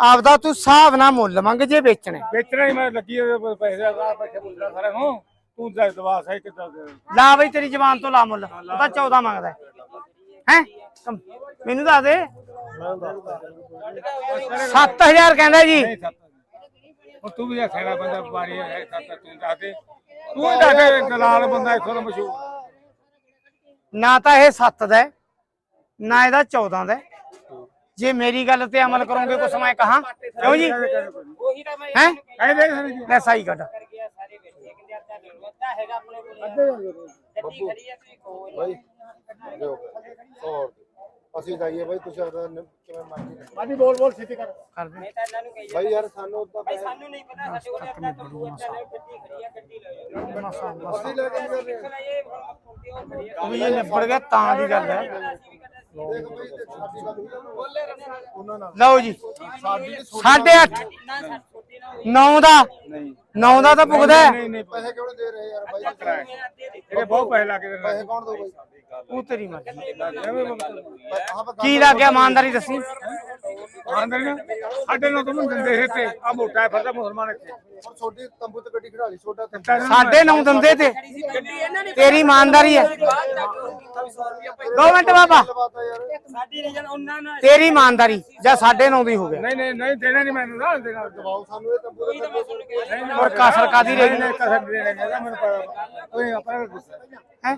ਆਪਦਾ ਤੂੰ ਹਿਸਾਬ ਨਾਲ ਮੁੱਲ ਮੰਗ ਜੇ ਵੇਚਣਾ। ਵੇਚਣਾ ਹੀ ਮੈਂ ਲੱਗੀ ਹੋਏ ਪੈਸੇ ਦਾ ਪੈਸੇ ਪੁੱਛਦਾ ਸਾਰਿਆਂ ਨੂੰ। ਤੂੰ ਦੱਸ ਦਵਾ ਸਹੀ ਕਿੱਦਾਂ ਦੇ। ਲਾ ਬਈ ਤੇਰੀ ਜ਼ਬਾਨ ਤੋਂ ਲਾ ਮੁੱਲ ਉਹ ਤਾਂ 14 ਮੰਗਦਾ ਹੈ। ਮੈਨੂੰ ਦੱਸ ਦੇ। 7000 ਕਹਿੰਦਾ ਜੀ। ਹੁਣ ਤੂੰ ਵੀ ਸਿਆਣਾ ਬੰਦਾ ਬਾਰੀ ਹੈ ਸੱਤ ਤੂੰ ਦੱਸ ਦੇ। ਤੂੰ ਹੀ ਦੱਸ ਦੇ ਦਲਾਲ ਬੰਦਾ ਇੱਥੋਂ ਦਾ ਮਸ਼ਹੂਰ। ਨਾ ਤਾਂ ਇਹ 7 ਦਾ ਹੈ, ਨਾ ਇਹਦਾ 14 ਦਾ ਹੈ। ਜੇ ਮੇਰੀ ਗੱਲ ਤੇ ਅਮਲ ਕਰੋਗੇ ਕੁਛ ਮੈਂ ਕਹਾ ਕਿਉਂ ਜੀ ਉਹੀ ਤਾਂ ਮੈਂ ਹੈ ਕਹਿ ਦੇ ਸਰ ਜੀ ਲੈ ਸਾਈ ਕੱਢ ਕਰ ਗਿਆ ਸਾਰੇ ਵੇਚੇ ਕਹਿੰਦੇ ਅੱਧਾ ਲੈ ਲਓ ਅੱਧਾ ਹੈਗਾ ਆਪਣੇ ਕੋਲ ਗੱਡੀ ਖੜੀ ਆ ਤੁਸੀਂ ਕੋਲ ਬਾਈ ਦਿਓ ਹੋਰ ਅਸੀਂ ਜਾਈਏ ਬਾਈ ਤੁਸੀਂ ਆਪਦਾ ਨ- ਕਿਵੇਂ ਮਰਜ਼ੀ ਬਾਜੀ ਬੋਲ ਬੋਲ ਛੇਤੀ ਕਰ ਕਰ ਦੇ ਮੈਂ ਤਾਂ ਇਹਨਾਂ ਨੂੰ ਕਹੀ ਬਾਈ ਯਾਰ ਸਾਨੂੰ ਤਾਂ ਭਾਈ ਸਾਨੂੰ ਨਹੀਂ ਪਤਾ ਸਾਡੇ ਕੋਲ ਅੱਧਾ ਤੰਬੂ ਅੱਧਾ ਲੈ ਗੱਡੀ ਖੜੀ ਆ ਗੱਡੀ ਲੈ ਜਾਓ ਮਸਾਂ ਬਸ ਅਸੀਂ ਲੈ ਕੇ ਨਹੀਂ ਕਰਦੇ ਦੇਖਣਾ ਇਹ ਹੁਣ ਮੱਕੂਟੀ ਉਹ ਖੜੀ ਆ ਉਹ ਵੀ ਇਹ ਨਿਬੜ ਗਿਆ ਤਾਂ ਦੀ ਗੱਲ ਹੈ ਲਓ ਜੀ। ਸਾਡੀ ਸਾਢੇ ਅੱਠ। ਨਾ ਸੱਤ ਛੋਟੀ ਨਾ ਹੋਈ 9 ਦਾ। ਨਹੀਂ। 9 ਦਾ ਤਾਂ ਪੁੱਗਦਾ ਹੈ। ਨਹੀਂ ਨਹੀਂ ਪੈਸੇ ਕਿਉਂ ਦੇ ਰਹੇ ਯਾਰ ਬਾਈ? ਇਹਦੇ ਬਹੁਤ ਪੈਸੇ ਲਾ ਕੇ ਦੇਣਾ। ਪੈਸੇ ਕੌਣ ਦੋ ਬਾਈ ਉਹ ਤੇਰੀ ਮਰਜ਼ੀ। ਕੀ ਲੱਗ ਗਿਆ? ਇਮਾਨਦਾਰੀ ਦੱਸੀ। ਆਂਦਰ ਨਾ ਸਾਡੇ ਨਾਲ ਤੁਮ ਦਿੰਦੇ ਸੀ ਤੇ। ਆ ਮੋਟਾ ਹੈ ਫਿਰਦਾ ਮੁਸਲਮਾਨ ਇੱਥੇ। ਹੁਣ ਛੋਟੀ ਤੰਬੂ ਤੇ ਗੱਡੀ ਖੜਾ ਲਈ ਛੋਟਾ ਸਾਢੇ 9 ਦਿੰਦੇ ਤੇ। ਨੇ ਤੇਰੀ ਇਮਾਨਦਾਰੀ ਹੈ। ਬਾਅਦ ਜਾ ਕੇ ਉਹ ਕੀਤਾ ਵੀ 100 ਰੁਪਏ ਦੋ ਮਿੰਟ ਬਾਬਾ। ਸਾਡੀ ਰੀਜਨ ਉਹਨਾਂ ਨਾਲ। ਤੇਰੀ ਇਮਾਨਦਾਰੀ ਜਾਂ ਸਾਢੇ 9 ਦੀ ਹੋ ਗਿਆ। ਨਹੀਂ ਨਹੀਂ ਨਹੀਂ ਦੇਣਾ ਨਹੀਂ ਮੈਨੂੰ ਨਾ ਦੇਣਾ। ਦਵਾਓ ਸਾਨੂੰ ਇਹ ਤੰਬੂ ਕਿਹਾ ਹੋਰ ਕਾਸਰ ਕਾਦੀ ਰਹਿ ਨਹੀਂ ਕਸਰ ਦੇਣਾ ਨਹੀਂ ਮੈਨੂੰ ਪਤਾ। ਕੋਈ ਆਪਣਾ ਹੈ?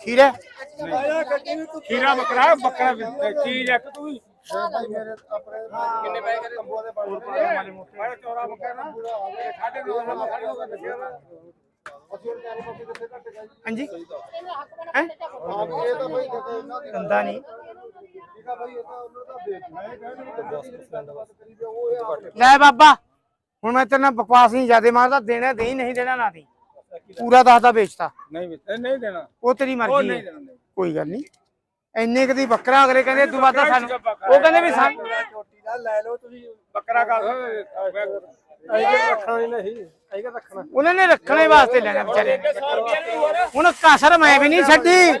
ਖੀਰਾ? ਖੀਰਾ ਬੱਕਰਾ ਬੱਕਰਾ ਚੀਜ਼ ਇੱਕ ਤੂੰ ਵੀ। ਕਿੰਨੇ ਪੈਸੇ ਕਰੇ ਤੰਬੂਆਂ ਦੇ ਪਾਉ ਬੜਾ ਚੌੜਾ ਬੱਕਰਾ ਸਾਡੇ ਦੋ ਦਾ ਬੱਕਰਾ ਹੋਗਾ ਹਾਂਜੀ? ਹੈ? ਦੰਦਾ ਨਹੀਂ। ਠੀਕ ਆ ਬਾਈ ਇਹ ਤਾਂ ਉਹਨਾਂ ਦਾ ਦੇਖ ਮੈਂ ਕਹਿੰਦਾ ਕਿ 10% ਬਸ ਕਰੀ ਦਿਓ ਉਹ ਇਹ ਘੱਟ ਲੈ ਬਾਬਾ, ਹੁਣ ਮੈਂ ਤੇਰੇ ਨਾਲ ਬਕਵਾਸ ਨਹੀਂ ਜਿਆਦੇ ਮਾਰਦਾ, ਦੇਣਾ ਦੇ ਨਹੀਂ, ਦੇਣਾ ਨਾ ਦੇ ਪੂਰਾ ਦੱਸਦਾ ਵੇਚਤਾ। ਨਹੀਂ ਵੀ- ਨਹੀਂ ਦੇਣਾ। ਉਹ ਤੇਰੀ ਉਹ ਮਰਜ਼ੀ ਨਹੀਂ ਹੈ ਦੇਣਾ। ਨਹੀਂ। ਕੋਈ ਗੱਲ ਨਹੀਂ। ਇੰਨੇ ਕਦੀ ਬੱਕਰਾ ਅਗਲੇ ਕਹਿੰਦੇ ਤੂੰ ਵਾਦਾ ਸਾਨੂੰ ਉਹ ਕਹਿੰਦੇ ਵੀ ਸਾਨੂੰ ਚੋਟੀ ਦਾ ਲੈ ਲਓ ਤੁਸੀਂ ਬੱਕਰਾ ਕਾ ਰੱਖਣਾ ਨਹੀਂ ਅਸੀਂ ਕਿ ਰੱਖਣਾ ਉਹਨਾਂ ਨੇ ਰੱਖਣੇ ਵਾਸਤੇ ਲੈਣਾ ਵਿਚਾਰੇ ਨੇ। ਹੁਣ ਕਾਸਰ ਮੈਂ ਵੀ ਨਹੀਂ ਛੱਡੀ।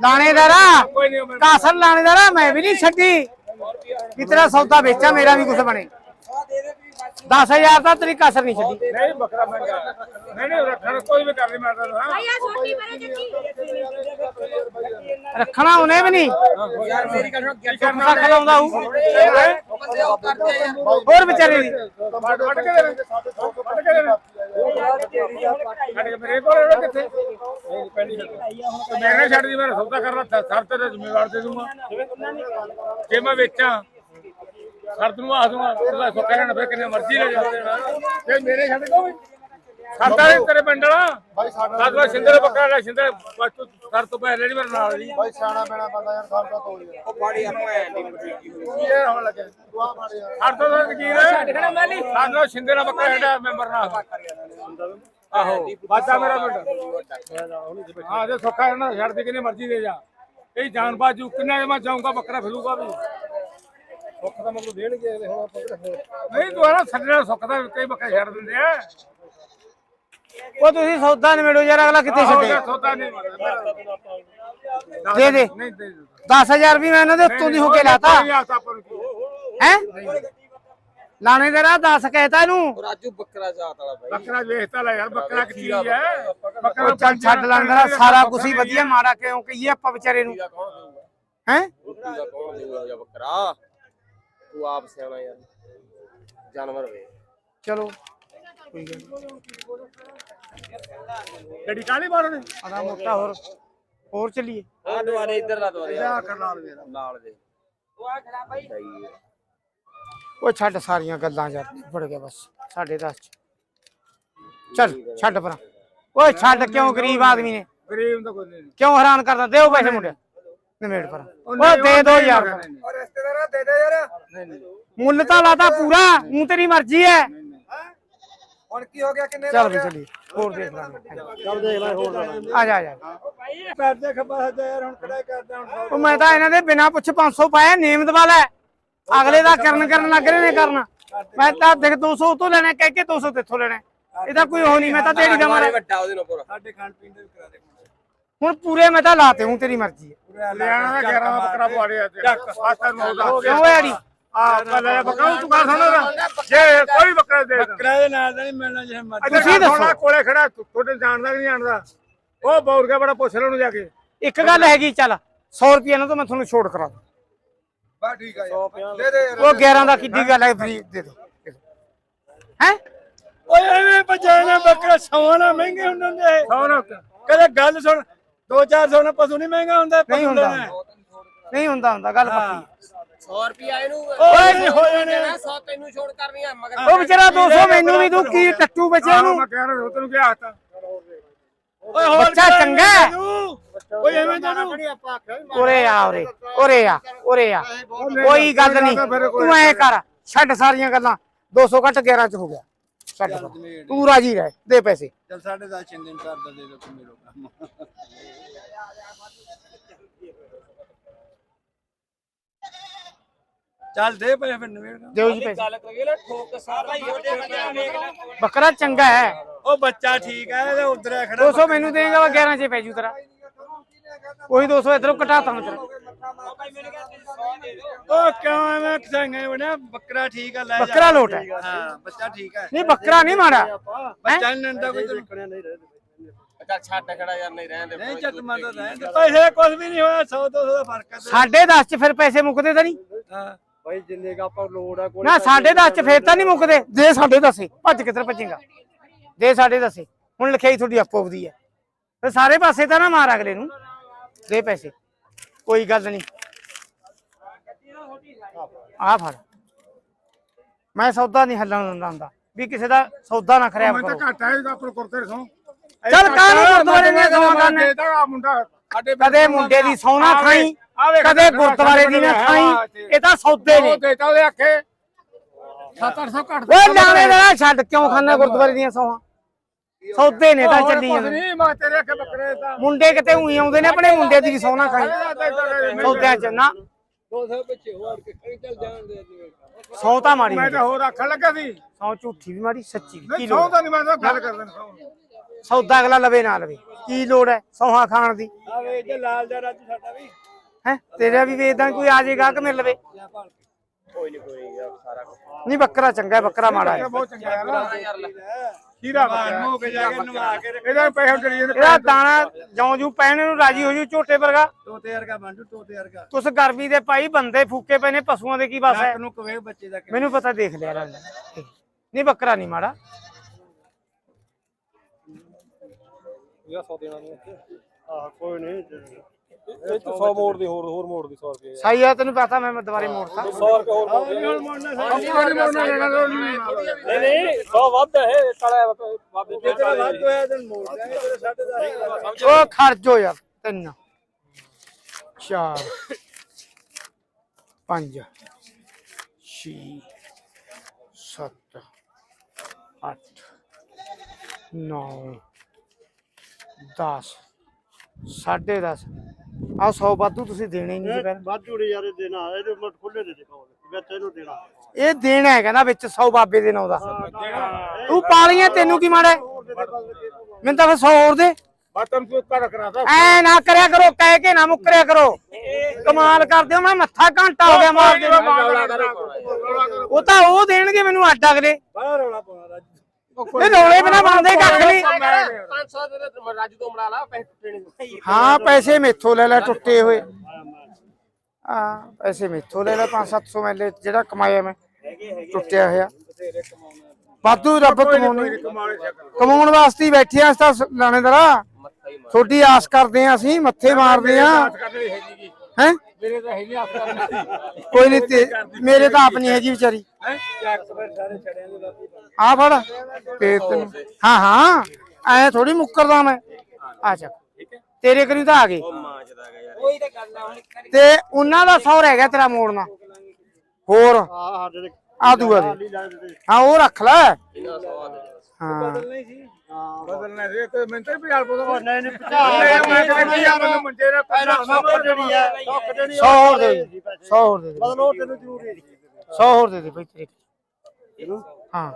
ਲਾਣੇਦਾਰਾ ਨਹੀਂ ਕਾਸਰ ਲਾਣੇਦਾਰਾ ਮੈਂ ਵੀ ਨਹੀਂ ਛੱਡੀ। ਕਿ ਤੇਰਾ ਸੌਦਾ ਵੇਚਾ ਮੇਰਾ ਵੀ ਕੁਝ ਬਣੇ। 10000 ਦਾ ਤੇਰੀ ਕਾਸਰ ਨਹੀਂ ਛੱਡੀ। ਨਹੀਂ ਬੱਕਰਾ ਮੈਂ ਨਹੀਂ ਨਹੀਂ ਰੱਖਣਾ ਕੋਈ ਵੀ ਕਰ ਨਹੀਂ ਮੈਂ ਤਾਂ ਹਾਂ। ਆਇਆ ਛੋਟੀ ਪਰੇ ਚੱਕੀ। ਰੱਖਣਾ ਉਹਨੇ ਵੀ ਨਹੀਂ। ਯਾਰ ਮੇਰੀ ਗੱਲ ਸੁਣ ਕਰਨਾ ਹੂੰ ਹੋਰ ਵਿਚਾਰੇ ਦੀ। ਵੱਟ ਵੱਟ ਕੇ ਦੇ ਵੱਟ ਕੇ ਦੇ ਕੱਢ ਕੇ ਮੇਰੇ ਕੋਲ ਇਹਦਾ ਕਿੱਥੇ? ਤੇ ਮੇਰੇ ਛੱਡ ਦੀ ਮੈਂ ਸੌਦਾ ਕਰਨਾ ਸਰ ਤੇ ਜ਼ਿੰਮੇਵਾਰ ਦੇ ਦੂੰਗਾ। ਜੇ ਮੈਂ ਵੇਚਾਂ ਸਰ ਨੂੰ ਆਖ ਦੂੰਗਾ ਉਹਦਾ ਸੁੱਕਾ ਰਹਿਣਾ ਫਿਰ ਕਿੰਨੇ ਮਰਜ਼ੀ ਲੈ ਜਾ ਦੇਣਾ। ਜੇ ਮੇਰੇ ਛੱਡ ਦੋ ਸਰਦਾ ਨੇ ਤੇਰੇ ਪਿੰਡ ਵਾਲਾ। ਬਾਈ ਸਾਡਾ ਸਾਡਾ ਸਿੰਦਰ ਬੱਕਰਾ ਲੈ ਸਿੰਦਰ ਬਸ ਤੂੰ ਸਰ ਤੋਂ ਪਹਿਲੇ ਨਹੀਂ ਮੇਰੇ ਨਾਲ ਜੀ ਬਾਈ ਸਿਆਣਾ ਬੈਣਾ ਬੰਦਾ ਯਾਰ ਸਰ ਦਾ ਤੋੜ ਯਾਰ। ਉਹ ਬਾੜੀ ਆਪਾਂ ਐ ਨਹੀਂ ਬੁੱਢੀ ਕੀ ਇਹ ਹੋਣ ਲੱਗੇ? ਤੂੰ ਆ ਮਾੜੇ ਯਾਰ। ਸਰ ਤੋਂ ਤਾਂ ਯਕੀਨ ਹੈ। ਸਾਡਾ ਸਿੰਦਰ ਦਾ ਬੱਕਰਾ ਸਾਡਾ ਮੈਂਬਰ ਨਾ ਆਹੋ ਬਾਜਾ ਮੇਰਾ ਪਿੰਡ। ਹਾਂ ਜੇ ਸੁੱਕਾ ਰਹਿਣਾ ਛੱਡ ਦੇ ਕਿੰਨੇ ਮਰਜ਼ੀ ਦੇ ਜਾ। ਇਹ ਜਾਨ ਬਾਜੂ ਕਿੰਨਾ ਮੈਂ ਜਾਊਂਗਾ ਬੱਕਰਾ ਫਿਲੂਗਾ ਵੀ। ਸੁੱਖ ਤਾਂ ਮੈਨੂੰ ਦੇਣਗੇ ਹੁਣ ਆਪਾਂ ਕਿਹੜਾ ਨਹੀਂ ਦੁਆਰਾ ਛੱਡਣਾ ਸੁੱਕ ਦਾ ਕਈ ਬੱਕਰੇ ਛੱਡ ਦਿੰਦੇ ਆ। ਉਹ ਤੁਸੀਂ ਸੌਦਾ ਨਿਬੇੜੋ ਯਾਰ ਅਗਲਾ ਕਿੱਥੇ ਛੱਡੇ? ਜੇ ਸੌਦਾ ਨਹੀਂ ਦੇ ਦੇ ਨਹੀਂ ਦੇ 10000 ਵੀ ਮੈਂ ਇਹਨਾਂ ਦੇ ਉੱਤੋਂ ਦੀ ਹੋ ਕੇ ਲਾਤਾ। ਨਹੀਂ ਆਤਾ ਪਰ ਕੀ ਹੈ? ਲਾਣੇਦਾਰਾ 10 ਕਹਿਤਾ ਇਹਨੂੰ। ਰਾਜੂ ਬੱਕਰਾ ਜਾਤ ਵਾਲਾ ਬਾਈ। ਬੱਕਰਾ ਵੇਚਤਾ ਲੈ ਯਾਰ ਬੱਕਰਾ ਕੀ ਚੀਜ਼ ਹੈ ਬੱਕਰਾ। ਚੱਲ ਛੱਡ ਲਾਣੇਦਾਰਾ ਸਾਰਾ ਕੁਝ ਹੀ ਵਧੀਆ ਮਾੜਾ ਕਿਉਂ ਕਹੀਏ ਆਪਾਂ ਵਿਚਾਰੇ ਨੂੰ। ਹੈ? ਰੋਟੀ ਦਾ ਕੌਣ ਦੇਊਗਾ ਜਾਂ ਬੱਕਰਾ? ਤੂੰ ਆਪ ਸਿਆਣਾ ਯਾਰ ਜਾਨਵਰ ਵੇ ਚਲੋ ਕੋਈ ਗੱਲ ਨੀ। ਗੱਡੀ ਕਾਲੀ ਮਾਰਨੇ ਮਾੜਾ ਮੋਟਾ ਹੋਰ ਹੋਰ ਚੱਲੀਏ ਆ ਦੁਆਰੇ ਇੱਧਰ ਲਾ ਦੁਆਰੇ ਜਾ ਕਰ ਨਾਲ ਮੇਰਾ ਨਾਲ ਦੇ ਉਹ ਆ ਖੜਾ ਬਾਈ ਸਹੀ ਹੈ ਉਹ ਛੱਡ ਸਾਰੀਆਂ ਗੱਲਾਂ ਯਾਰ ਫੜ ਗਿਆ ਬਸ ਸਾਡੇ 10 ਚ ਚੱਲ ਛੱਡ ਪਰਾਂ ਓਏ ਛੱਡ ਕਿਉਂ ਗਰੀਬ ਆਦਮੀ ਨੇ ਗਰੀਬ ਦਾ ਕੋਈ ਨਹੀਂ ਕਿਉਂ ਹੈਰਾਨ ਕਰਦਾ ਦਿਓ ਪੈਸੇ ਮੁੰਡੇ ਨਿਮੇੜ ਪਰਾਂ ਓ ਦੇ ਦੋ ਯਾਰ। ਰਿਸ਼ਤੇਦਾਰਾ ਦੇ ਦੇ ਯਾਰ। ਨਹੀਂ ਨਹੀਂ। ਮੁੱਲ ਤਾਂ ਲਾਤਾ ਪੂਰਾ ਉਹ ਤੇਰੀ ਮਰਜ਼ੀ ਹੈ? ਹੁਣ ਕੀ ਹੋ ਗਿਆ ਕਿੰਨੇ ਚੱਲ ਵੀ ਚੱਲੀ ਹੋਰ ਦੇਖ ਲਾਂਗੇ। ਚੱਲ ਦੇਖ ਲੈ ਹੋਰ ਆ ਜਾ ਆ ਜਾ। ਪੈਸੇ ਖੱਬਾ ਹੱਥ ਯਾਰ ਹੁਣ ਕਿਹੜਾ ਕਰਦਾ ਹੁਣ ਉਹ ਮੈਂ ਤਾਂ ਇਹਨਾਂ ਦੇ ਬਿਨਾ ਪੁੱਛ 500 ਪਾਇਆ ਨੇਮਤ ਵਾਲਾ ਹੈ। ਅਗਲੇ ਦਾ ਕਰਨ ਕਰਨ ਲੱਗ ਰਹੇ ਨੇ ਕਰਨਾ। ਮੈਂ ਤਾਂ ਦੇਖ 200 ਤੋਂ ਲੈਣਾ ਕਹਿ ਕੇ 200 ਤੇਥੋਂ ਲੈਣਾ। ਇਹਦਾ ਕੋਈ ਹੋ ਨਹੀਂ ਮੈਂ ਤਾਂ ਤੇਰੀ ਦਾ ਮਾਰਾ। ਵੱਡਾ ਉਹਦੇ ਨਾਲ ਪੂਰਾ। ਸਾਡੇ ਖਾਣ ਪੀਣ ਦੇ ਵੀ ਕਰਾ ਦੇ ਹੁਣ ਪੂਰੇ ਮੈਂ ਤਾਂ ਲਾਤੇ ਹੂੰ ਤੇਰੀ ਮਰਜ਼ੀ ਹੈ ਲਿਆਣਾ ਦਾ 11 ਦਾ ਬੱਕਰਾ ਪਵਾੜੇ ਆ ਤੇ ਆਸਾ ਨੂੰ ਕਿਉਂ ਯਾਰੀ ਆ ਕੱਲ ਬੱਕਰਾ ਤੂੰ ਕਾ ਸੁਣਦਾ ਜੇ ਕੋਈ ਬੱਕਰਾ ਦੇ ਬੱਕਰਾ ਦੇ ਨਾਲ ਦਾ ਨਹੀਂ ਮਿਲਣਾ ਜੇ ਮਰਜ਼ੀ। ਤੁਸੀਂ ਦੱਸੋ। ਕੋਲੇ ਖੜਾ ਤੁਹਾਡੇ ਜਾਣਦਾ ਕਿ ਨਹੀਂ ਜਾਣਦਾ? ਉਹ ਬੌਰ ਕੇ ਬੜਾ ਪੁੱਛ ਲੈ ਉਹਨੂੰ ਜਾ ਕੇ। ਇੱਕ ਗੱਲ ਹੈਗੀ ਚੱਲ। 100 ਰੁਪਏ ਨਾਲ ਤਾਂ ਮੈਂ ਤੁਹਾਨੂੰ ਛੋੜ ਕਰਾ ਦੂੰ। ਬਾ ਠੀਕ ਆ ਦੇ ਦੇ। ਉਹ 11 ਦਾ ਕਿੱਡੀ ਗੱਲ ਹੈ ਫ੍ਰੀ ਦੇ ਦੋ ਹੈ? ਓਏ ਐਵੇਂ ਬੱਚੇ ਨੇ ਬੱਕਰਾ ਸੌਣਾ ਨਾ ਮਹਿੰਗੇ ਹੁੰਦੇ ਨੇ ਸੌਣਾ ਕਦੇ ਗੱਲ ਸੁਣ 2-400 ਨਾਲ ਪਸ਼ੂ ਨਹੀਂ ਮਹਿੰਗਾ ਹੁੰਦਾ ਨਹੀਂ ਪਸ਼ੂ ਹੁੰਦਾ। ਲੈਣਾ। ਨਹੀਂ ਹੁੰਦਾ ਹੁੰਦਾ ਗੱਲ ਪੱਕੀ 100 ਰੁਪਿਆ ਇਹਨੂੰ ਓਏ ਨਹੀਂ ਹੋ ਜਾਣੇ 100 ਤੈਨੂੰ ਛੋੜ ਕਰਨੀ ਆ ਮਗਰ ਉਹ ਵਿਚਾਰਾ 200 ਮੈਨੂੰ ਵੀ ਤੂੰ ਕੀ ਟੱਟੂ ਬੱਚੇ ਨੂੰ। ਮੈਂ ਕਹਿ ਰਿਹਾ ਤੈਨੂੰ ਕੀ ਆਖਤਾ ਓਏ ਹੋਰ ਬੱਚਾ ਕਿਹੜਾ ਚੰਗਾ ਹੈ। ਓਏ ਐਵੇਂ ਤੈਨੂੰ ਉਰੇ ਆ ਉਰੇ ਉਰੇ ਆ ਉਰੇ ਆ। ਕੋਈ ਗੱਲ ਨਹੀਂ ਤੂੰ ਐ ਕਰ ਛੱਡ ਸਾਰੀਆਂ ਗੱਲਾਂ। 200 ਘੱਟ 11 ਚ ਹੋ ਗਿਆ। ਛੱਡ ਤੂੰ ਰਾਜੀ ਰਹਿ ਦੇ ਪੈਸੇ। ਚਲ ਸਾਡੇ ਦਾ ਚੰਗੇ ਨੂੰ ਕਰਦਾ ਦੇ ਦੋ ਮੇਰੇ ਕੰਮ। ਚੱਲ ਦੇ ਪਏ ਫਿਰ ਨਵੇੜ ਦਿਓ ਜੀ ਪੈਸੇ। ਗੱਲ ਕਰੀਏ ਨਾ ਠੋਕ ਸਾਰਾ ਹੀ ਹੋ ਬੱਕਰਾ ਚੰਗਾ ਹੈ। ਉਹ ਬੱਚਾ ਠੀਕ ਹੈ ਤੇ ਉਧਰ ਆ ਖੜਾ 200 ਮੈਨੂੰ ਦੇਗਾ ਵਾ 11 ਚ ਪੈ ਜੂ ਤੇਰਾ। ਉਹੀ 200 ਇਧਰੋਂ ਘਟਾਤਾ ਮੈਂ ਤੇਰਾ। ਉਹ ਕਿਉਂ ਐਵੇਂ ਕਸਾਂਗੇ ਬਣਿਆ ਬੱਕਰਾ ਠੀਕ ਆ ਲੈ ਜਾ। ਬੱਕਰਾ ਲੋਟ ਹੈ। ਹਾਂ ਬੱਚਾ ਠੀਕ ਹੈ ਨਹੀਂ ਬੱਕਰਾ ਨਹੀਂ ਮਾੜਾ। ਬੱਚਾ ਨਹੀਂ ਨੰਦਾ ਕੋਈ ਤੈਨੂੰ। ਚੱਲ ਛੱਡ ਖੜਾ ਯਾਰ ਨਹੀਂ ਰਹਿੰਦੇ ਨਹੀਂ ਚੱਟ ਮੰਨਦਾ ਰਹਿਣ ਦੇ। ਪੈਸੇ ਕੁਝ ਵੀ ਨਹੀਂ ਹੋਇਆ 100 200 ਦਾ ਫ਼ਰਕ ਹੈ ਸਾਢੇ 10 ਚ ਫਿਰ ਪੈਸੇ ਮੁੱਕਦੇ ਤਾਂ ਨਹੀਂ? ਹਾਂ। ਭਾਈ ਜਿੰਨੇ ਕ ਆਪਾਂ ਲੋੜ ਆ ਨਾ ਸਾਢੇ 10 ਚ ਫਿਰ ਤਾਂ ਨਹੀਂ ਮੁੱਕਦੇ। ਦੇ ਸਾਢੇ 10 ਹੀ ਭੱਜ ਕਿੱਧਰ ਭੱਜੇਗਾ? ਦੇ ਸਾਢੇ 10 ਹੀ। ਹੁਣ ਲਿਖਾਈ ਤੁਹਾਡੀ ਆਪੋ ਆਪਦੀ ਹੈ। ਤੇ ਸਾਰੇ ਪਾਸੇ ਤਾਂ ਨਾ ਮਾਰ ਅਗਲੇ ਨੂੰ। ਦੇ ਪੈਸੇ। ਕੋਈ ਗੱਲ ਨਹੀਂ। ਆ ਫੜ। ਮੈਂ ਸੌਦਾ ਨਹੀਂ ਹੱਲਣ ਦਿੰਦਾ। ਹੁੰਦਾ ਵੀ ਕਿਸੇ ਦਾ ਸੌਦਾ ਨਾ ਖਰਿਆ ਮੈਂ ਤਾਂ ਕਰੋ। ਘੱਟ ਹੈ ਆਪਣੇ ਕੁਰਤੇ ਰਸੋਂ ਚੱਲ ਕਾਹਨੂੰ ਗੁਰਦੁਆਰੇ ਦੀਆਂ ਕਰਨੇ? ਕਦੇ ਮੁੰਡੇ ਦੀ ਸੌਣਾ ਵੇ, ਖਾਈ ਕਦੇ ਗੁਰਦੁਆਰੇ ਦੀ ਨਾ ਖਾਈ ਇਹ ਤਾਂ ਸੌਦੇ ਨੇ। ਉਹ ਦੇਤਾ ਉਹਦੇ ਅੱਖੇ 7-800 ਘੱਟ ਓਏ ਲਾਣੇ ਦਾ ਛੱਡ ਕਿਉਂ ਖਾਣਾ ਗੁਰਦੁਆਰੇ ਦੀਆਂ ਸੌਹਾਂ? ਸੌਦੇ ਨੇ ਤਾਂ ਚੱਲੀ ਜਾਂਦੇ। ਨਹੀਂ ਮੈਂ ਤੇਰੇ ਅੱਖੇ ਬੱਕਰੇ ਤਾਂ ਮੁੰਡੇ ਕਿਤੇ ਉਹੀ ਆਉਂਦੇ ਨੇ ਆਪਣੇ ਮੁੰਡੇ ਦੀ ਸੋਨਾ ਖਾਈ। ਸੌਦਿਆਂ ਚ ਨਾ। 200 ਬੱਚੇ ਹੋਰ ਕਿ ਖੜੀ ਚੱਲ ਜਾਣ ਦੇ ਸੌ ਤਾਂ ਮਾੜੀ ਮੈਂ ਤਾਂ ਹੋਰ ਆਖਣ ਲੱਗਾ ਸੀ। ਸੌ ਝੂਠੀ ਵੀ ਮਾੜੀ ਸੱਚੀ ਵੀ। ਕੀ ਨਹੀਂ ਲੋੜ ਸੌ ਤਾਂ ਨਹੀਂ ਮੈਂ ਤਾਂ ਗੱਲ ਕਰ ਦਿੰਦਾ ਸੌਦਾ ਅਗਲਾ ਲਵੇ ਨਾ ਲਵੇ। ਕੀ ਲੋੜ ਹੈ ਸੌਹਾਂ ਖਾਣ ਦੀ? ਆ ਵੇ ਜੇ ਲਾਲ ਦਾ ਰਾਜੂ ਸਾਡਾ ਵੀ। ਹੈ? ਤੇਰਾ ਵੀ ਵੇਚਦਾ ਕੋਈ ਆ ਜਾਏਗਾ ਕਿ ਮੇਰੇ ਲਵੇ। ਕੋਈ ਨਹੀਂ ਕੋਈ ਨਹੀਂ ਸਾਰਾ ਕੁਝ ਨਹੀਂ ਬੱਕਰਾ ਚੰਗਾ ਬੱਕਰਾ ਮਾੜਾ ਹੈ। ਬਹੁਤ ਚੰਗਾ ਹੈ ਨਾ। ਯਾਰ ਲੈ। ਹੀਰਾ ਮਾਨੂੰ ਹੋ ਕੇ ਜਾ ਕੇ ਨਵਾ ਕੇ ਇਹਦਾ ਪੈਸੇ ਚਲੀ ਜਾਂਦੇ। ਇਹਦਾ ਦਾਣਾ ਜਉਂ ਜੂ ਪੈਣ ਨੂੰ ਰਾਜੀ ਹੋ ਜੂ ਝੋਟੇ ਵਰਗਾ। ਤੋਤੇ ਵਰਗਾ ਬੰਦੂ ਤੋਤੇ ਵਰਗਾ। ਤੁਸ ਗਰਮੀ ਦੇ ਭਾਈ ਬੰਦੇ ਫੂਕੇ ਪਏ ਨੇ ਪਸ਼ੂਆਂ ਦੇ ਕੀ ਬਸ ਹੈ? ਨੂੰ ਕਵੇ ਬੱਚੇ ਦਾ ਮੈਨੂੰ ਪਤਾ ਦੇਖ ਲਿਆ ਰੰਗ ਨਹੀਂ ਬੱਕਰਾ ਨਹੀਂ ਮਾੜਾ। ਆਹ ਕੋਈ ਨਹੀਂ। ਇਹ ਤਾਂ 100 ਮੋੜ ਦੀ ਹੋਰ ਹੋਰ ਮੋੜ ਦੀ 100 ਰੁਪਏ ਸਹੀ ਆ ਤੈਨੂੰ ਪਤਾ ਮੈਂ ਦੁਬਾਰੇ ਮੋੜਤਾ 100 ਰੁਪਏ ਹੋਰ ਮੋੜ ਦੀ। ਹੁਣ ਮੋੜਨਾ ਸਾਡੀ ਨਹੀਂ ਨਹੀਂ 100 ਵੱਧ ਹੈ ਕਾਲਾ ਬਾਬੇ ਜੇ ਤੇਰਾ ਵੱਧ ਹੋਇਆ ਤੈਨੂੰ ਮੋੜ ਦਿਆਂਗੇ ਤੇਰੇ ਸਾਢੇ ਦਸ ਹਜ਼ਾਰ। ਉਹ ਖਰਚੋ ਯਾਰ ਤਿੰਨ। ਚਾਰ। ਪੰਜ। ਛੇ। ਸੱਤ। ਅੱਠ। ਨੌ। 10 ਸਾਢੇ 10 ਆ 100 ਵਾਧੂ ਤੁਸੀਂ ਦੇਣੇ ਨਹੀਂ ਪਹਿਲਾਂ। ਵਾਧੂ ਨਹੀਂ ਯਾਰ ਇਹ ਦੇਣਾ ਇਹਦੇ ਮਟ ਖੁੱਲੇ ਦੇ ਦੇ ਕੋਲ ਵਿੱਚ ਇਹਨੂੰ ਦੇਣਾ। ਇਹ ਦੇਣਾ ਹੈ ਕਹਿੰਦਾ ਵਿੱਚ 100 ਬਾਬੇ ਦੇ ਨਾਂ ਦਾ। ਤੂੰ ਪਾਲੀਆਂ ਤੈਨੂੰ ਕੀ ਮਾੜਾ? ਮੈਨੂੰ ਤਾਂ ਫਿਰ 100 ਹੋਰ ਦੇ। ਬਾਤਨ ਤੂੰ ਕਰ ਕਰਾਦਾ ਐ ਨਾ ਕਰਿਆ ਕਰੋ ਕਹਿ ਕੇ ਨਾ ਮੁੱਕਰਿਆ ਕਰੋ। ਕਮਾਲ ਕਰਦੇ ਹੋ ਮੈਂ ਮੱਥਾ ਘੰਟਾ ਹੋ ਗਿਆ ਮਾਰ ਦੇ ਉਹ ਤਾਂ ਉਹ ਦੇਣਗੇ ਮੈਨੂੰ ਅੱਡ ਅਗਲੇ। ਬਾਹਰ ਰੌਲਾ ਇਹ ਰੌਲੇ ਬਿਨਾ ਬਣਦੇ ਕੱਖ ਨਹੀਂ। 500 ਦੇ ਰਾਜੂ ਤੋਂ ਬਣਾ ਲਾ ਪੈਸੇ ਟੁੱਟੇ ਨਹੀਂ ਹਾਂ ਪੈਸੇ ਮੇਥੋਂ ਲੈ ਲੈ ਟੁੱਟੇ ਹੋਏ। ਹਾਂ ਪੈਸੇ ਮੇਥੋਂ ਲੈ ਲੈ 5-700 ਮੈਲੇ ਜਿਹੜਾ ਕਮਾਇਆ ਮੈਂ ਟੁੱਟਿਆ ਹੋਇਆ। ਵਾਧੂ ਰੱਬ ਕਮਾਉਣੀ। ਕਮਾਉਣ ਵਾਸਤੇ ਹੀ ਬੈਠੇ ਆ ਤਾਂ ਲਾਣੇਦਾਰਾ ਹੀ ਥੋੜੀ ਆਸ ਕਰਦੇ ਆ ਅਸੀਂ ਮੱਥੇ ਮਾਰਦੇ ਆ। ਹੈ? ਮੇਰੇ ਤਾਂ ਹੈ ਨਹੀਂ ਆਪ ਕਰਨਾ। ਕੋਈ ਨਹੀਂ ਤੇ ਮੇਰੇ ਤਾਂ ਆਪ ਨਹੀਂ ਹੈ? ਜੀ ਵਿਚਾਰੀ ਚੱਕ ਫਿਰ ਸਾਰੇ ਛੜਿਆਂ ਦੇ ਲਾਤੀ। ਆ ਫੜ। ਤੇ ਤੈਨੂੰ ਹਾਂ ਹਾਂ। ਐ ਥੋੜੀ ਮੁੱਕਰਦਾ ਮੈਂ। ਆ ਚੱਕ। ਤੇਰੇ ਕਰੀ ਤਾਂ ਆ ਗਏ ਮਾਂਜਦਾ ਗਿਆ ਯਾਰ ਤੇ ਉਹਨਾਂ ਦਾ ਸੌ ਰਹਿ ਗਿਆ ਤੇਰਾ ਮੋੜਨਾ। ਹੋਰ। ਆ ਦੂਆ ਦੇ। ਹਾਂ, ਉਹ ਰੱਖ ਲੈ। ਹਾਂ। ਨਹੀਂ ਸੀ ਤੇ ਮੈਂ ਤਾਂ ਵੀ ਹਾਲ ਪਤਾ ਨਹੀਂ ਨਹੀਂ ਮੈਂ ਕਹਿੰਦਾ ਯਾਰ ਮੈਨੂੰ ਮੰਜੇ ਦਾ। ਪਹਿਲਾਂ ਸੌ ਕੱਢਣੀ ਹੈ ਸੌ ਹੋਰ ਦੇ ਦੇ। 100 ਹੋਰ ਦੇ ਦੇ। ਮਤਲਬ ਤੈਨੂੰ ਜ਼ਰੂਰੀ 100 ਹੋਰ ਦੇ ਦੇ ਬਈ ਤੇਰੇ। ਹਾਂ।